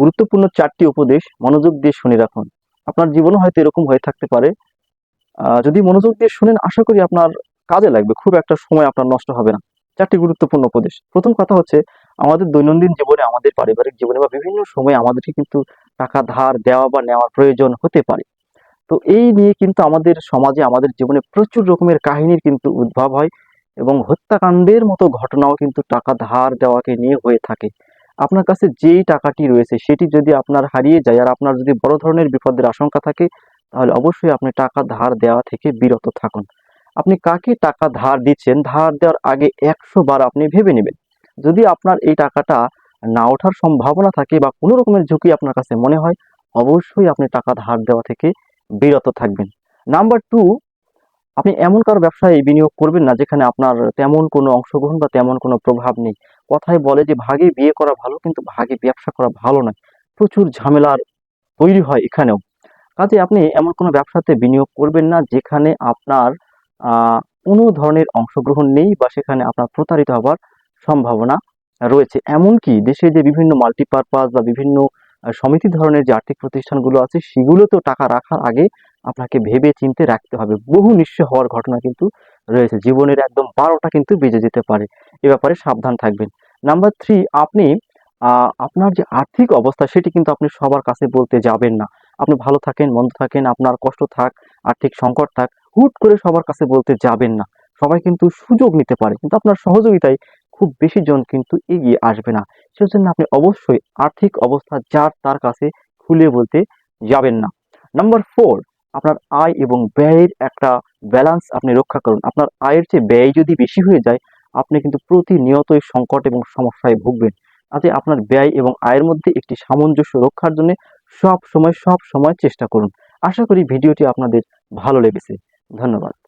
গুরুত্বপূর্ণ চারটি উপদেশ মনোযোগ দিয়ে শুনে রাখুন। আপনার জীবনও হয়তো এরকম হয়ে থাকতে পারে। যদি মনোযোগ দিয়ে শুনেন, আশা করি আপনার কাজে লাগবে। খুব একটা সময় আপনার নষ্ট হবে না। চারটি গুরুত্বপূর্ণ উপদেশ। প্রথম কথা হচ্ছে, আমাদের দৈনন্দিন জীবনে, আমাদের পারিবারিক জীবনে বা বিভিন্ন সময়ে আমাদেরকে কিন্তু টাকা ধার দেওয়া বা নেওয়ার প্রয়োজন হতে পারে। তো এই নিয়ে কিন্তু আমাদের সমাজে, আমাদের জীবনে প্রচুর রকমের কাহিনীর কিন্তু উদ্ভব হয় এবং হত্যাকাণ্ডের মতো ঘটনাও কিন্তু টাকা ধার দেওয়াকে নিয়ে হয়ে থাকে। আপনার কাছে যেই টাকাটি রয়েছে, সেটি যদি আপনার হারিয়ে যায় আর আপনার যদি বড় ধরনের বিপদের আশঙ্কা থাকে, তাহলে অবশ্যই আপনি টাকা ধার দেওয়া থেকে বিরত থাকুন। আপনি কাকে টাকা ধার দিচ্ছেন? ধার দেওয়ার আগে একশো বার আপনি ভেবে নেবেন। যদি আপনার এই টাকাটা না ওঠার সম্ভাবনা থাকে বা কোনো রকমের ঝুঁকি আপনার কাছে মনে হয়, অবশ্যই আপনি টাকা ধার দেওয়া থেকে বিরত থাকবেন। নাম্বার টু, আপনি এমন কারও ব্যবসায় বিনিয়োগ করবেন না যেখানে আপনার তেমন কোনো অংশগ্রহণ বা তেমন কোনো প্রভাব নেই। কথায় বলে যে, ভাগে বিয়ে করা ভালো, কিন্তু ভাগে ব্যবসা করা ভালো নয়। প্রচুর ঝামেলার তৈরি হয় এখানেও। কাজে আপনি এমন কোনো ব্যবসাতে বিনিয়োগ করবেন না, যেখানে আপনার কোনো ধরনের অংশগ্রহণ নেই বা সেখানে আপনার প্রতারিত হবার সম্ভাবনা রয়েছে। এমনকি দেশে যে বিভিন্ন মাল্টিপারপাস বা বিভিন্ন সমিতি ধরনের যে আর্থিক প্রতিষ্ঠানগুলো আছে, সেগুলোতেও টাকা রাখার আগে আপনাকে ভেবে চিন্তে রাখতে হবে। বহু নিঃস্ব হওয়ার ঘটনা কিন্তু রয়েছে। জীবনের একদম বারোটা কিন্তু বেজে যেতে পারে। এ ব্যাপারে সাবধান থাকবেন। নাম্বার থ্রি, আপনি আপনার যে আর্থিক অবস্থা, সেটি কিন্তু আপনি সবার কাছে বলতে যাবেন না। আপনি ভালো থাকেন, মন্দ থাকেন, আপনার কষ্ট থাক, আর্থিক সংকট থাক, হুট করে সবার কাছে বলতে যাবেন না। সবাই কিন্তু সুযোগ নিতে পারে, কিন্তু আপনার সহযোগিতায় খুব বেশি জন কিন্তু এগিয়ে আসবে না। সেজন্য আপনি অবশ্যই আর্থিক অবস্থা যার তার কাছে খুলে বলতে যাবেন না। নাম্বার ফোর আপনার আয় এবং ব্যয়ের একটা ব্যালেন্স আপনি রক্ষা করুন। আপনার আয়ের চেয়ে ব্যয় যদি বেশি হয়ে যায়, আপনি কিন্তু প্রতিনিয়তই সংকট এবং সমস্যায় ভুগবেন। আজ আপনার ব্যয় এবং আয়ের মধ্যে একটি সামঞ্জস্য রক্ষার জন্য সব সময় সব সময় চেষ্টা করুন। আশা করি ভিডিওটি আপনাদের ভালো লেগেছে। ধন্যবাদ।